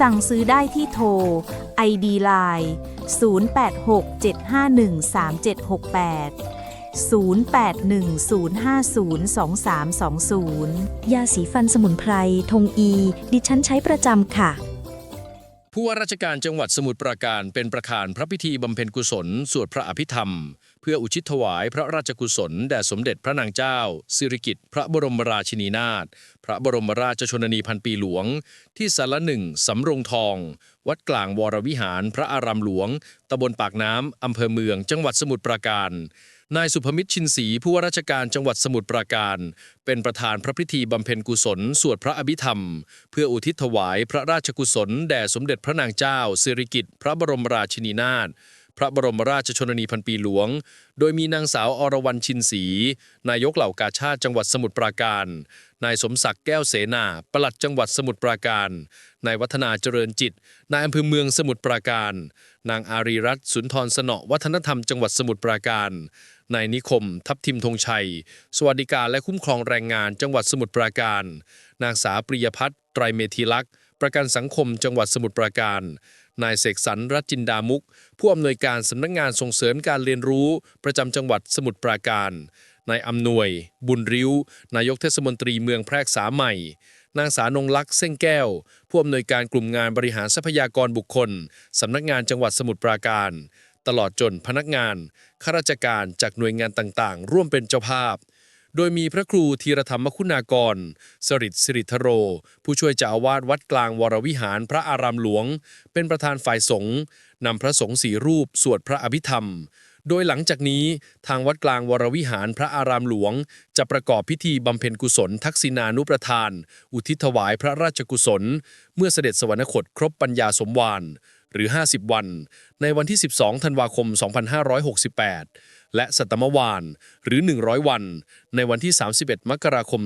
สั่งซื้อได้ที่โทร ID Line 0867513768 0810502320 ยาสีฟันสมุนไพรธงอี ดิฉันใช้ประจำค่ะ ผู้ว่าราชการจังหวัดสมุทรปราการเป็นประธานพระพิธีบำเพ็ญกุศล สวดพระอภิธรรมเพื่ออุทิศถวายพระราชกุศลแด่สมเด็จพระนางเจ้า สิริกิติ์พระบรมราชินีนาถพระบรมราชชนนีพันปีหลวง ที่สารหนึ่งสำโรงทอง วัดกลางวรวิหารพระอารามหลวงตำบลปากน้ำอำเภอเมือง จังหวัดสมุทรปราการนายสุภมิตรชินศรีผู้ว่าราชการจังหวัดสมุทรปราการ เป็นประธานพระพิธีบำเพ็ญกุศล สวดพระอภิธรรม เพื่ออุทิศถวายพระราชกุศล แด่สมเด็จพระนางเจ้าสิริกิติ์พระบรมราชินีนาถ พระบรมราชชนนีพันปีหลวง โดยมีนางสาวอรวรรณชินศรีนายกเหล่ากาชาติจังหวัดสมุทรปราการ นายสมศักดิ์แก้วเสนาปลัดจังหวัดสมุทรปราการ นายวัฒนาเจริญจิต นายอำเภอเมืองสมุทรปราการ นางอารีรัตน์สุนทรสนอวัฒนธรรมจังหวัดสมุทรปราการ นายนิคม ทัพทิมธงชัย สวัสดิการและคุ้มครองแรงงานจังหวัดสมุทรปราการ นางสาวปริยพัฒน์ไตรเมธีลักษณ์ประกันสังคมจังหวัดสมุทรปราการ นายเสกสรรรัจินดามุก ผู้อำนวยการสำนักงานส่งเสริมการเรียนรู้ประจำจังหวัดสมุทรปราการ นายอำนวย บุญริ้ว นายกเทศมนตรีเมืองแพรกษาใหม่ นางสานงลักษ์เส้งแก้ว ผู้อำนวยการกลุ่มงานบริหารทรัพยากรบุคคลสำนักงานจังหวัดสมุทรปราการ ตลอดจนพนักงานข้าราชการจากหน่วยงานต่างๆ ร่วมเป็นเจ้าภาพ โดยมีพระครูธีรธรรมคุณากร สริตสิริธโร ผู้ช่วยเจ้าอาวาสวัดกลางวรวิหารพระอารามหลวง เป็นประธานฝ่ายสงฆ์นำพระสงฆ์สี่รูปสวดพระอภิธรรม โดยหลังจากนี้ทางวัดกลางวรวิหารพระอารามหลวง จะประกอบพิธีบำเพ็ญกุศล ทักษิณานุประทาน อุทิศถวายพระราชกุศล เมื่อเสด็จสวรรคตครบปัญญาสมวานหรือ 50 วัน ในวันที่ 12 ธันวาคม 2568 และสัตมวานหรือ 100 วัน ในวันที่ 31 มกราคม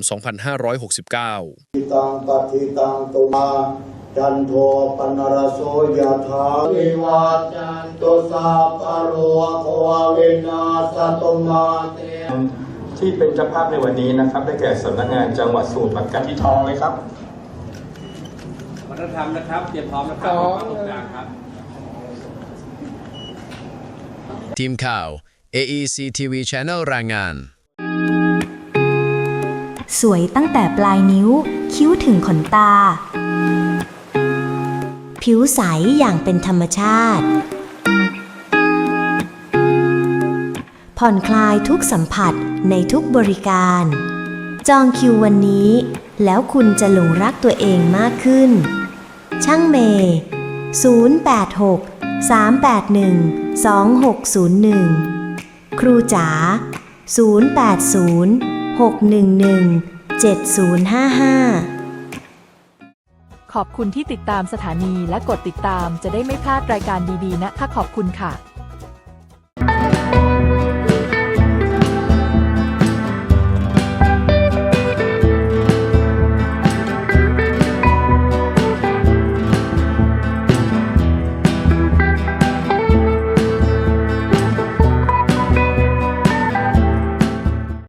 2569ทิตังปฏิตังตุมาจันโทปนรโสยถาวิวาจันตุสัพพะโรโคววินาสตุมาเตที่เป็นเจ้าภาพในวันนี้นะครับ ได้แก่สำนักงานจังหวัดสมุทรปราการที่ทองเลยครับวัฒนธรรมนะครับ เตรียมพร้อมนะครับตรงกลางครับ ทีมข่าว AEC TV Channel รายงาน สวยตั้งแต่ปลายนิ้ว คิ้วถึงขนตา ผิวใสอย่างเป็นธรรมชาติ ผ่อนคลายทุกสัมผัสในทุกบริการ จองคิววันนี้ แล้วคุณจะหลงรักตัวเองมากขึ้น ช่างเมย์086 381 2601 ครูจ๋า080 611 7055 ขอบคุณที่ติดตามสถานีและกดติดตามจะได้ไม่พลาดรายการดีๆนะคะขอบคุณค่ะ